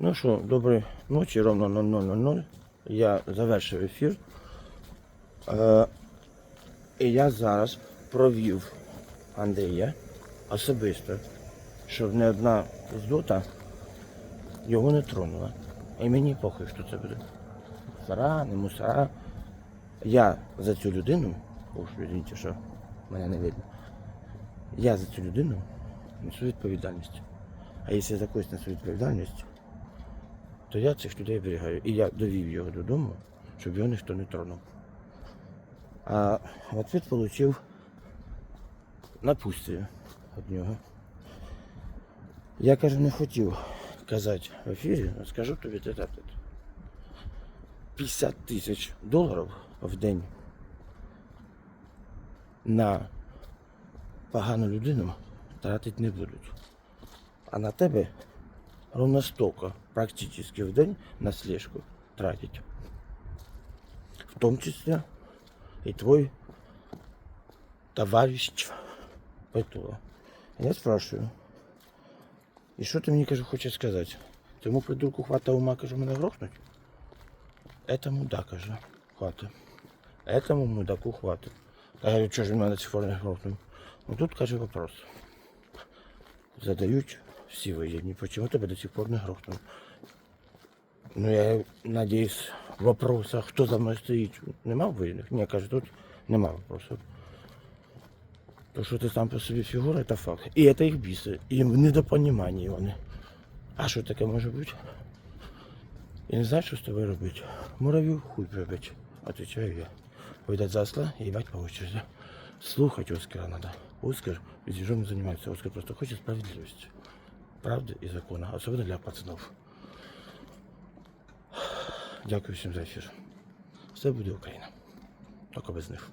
Ну що, доброї ночі, ровно 00.00. Я завершив ефір. Е, і я зараз провів Андрія особисто, щоб не одна здота його не тронула. І мені похуй, що це буде. Мусора, не мусора. Я за цю людину, уж извините, що мене не видно. Я за цю людину несу відповідальність. А якщо за когось несу відповідальність, то я цих людей оберігаю. І я довів його додому, щоб його ніхто не тронув. А в ответ получив напустие від нього. Я каже, не хотів казати в ефірі, скажу тобі те 50 тисяч доларів в день на погану людину тратити не будуть. А на тебе ровно столько практически в день на слежку тратить. В том числе и твой товарищ Петро. Я спрашиваю, і що ти мені каже, хочеш сказати? Тому придурку хвата ума, каже, мене грохнуть? Этому да, каже, хватит. Этому мудаку хватит. А я говорю, що ж він мене до сих пор не грохнув? Ну тут, каже, вопрос. Задають всі чому тебе до сих пор не грохнув? Ну я надіюсь, вопроса, хто за мною стоїть, нема воєнних? Ні, каже, тут нема вопросів. То, що ти сам по собі фігура, це факт. І це їх біси. І в недопоніманні вони. А що таке може бути? Я не знаю, що з тобою робити. Муравів хуй прибить. Отвечаю я. Видать засла и ебать по очереди. Слухать Оскара надо. Оскар не занимается. Оскар просто хочет справедливости. Правды и закона. Особенно для пацанов. Дякую всім за ефір. Все буде Україна. Тільки без них.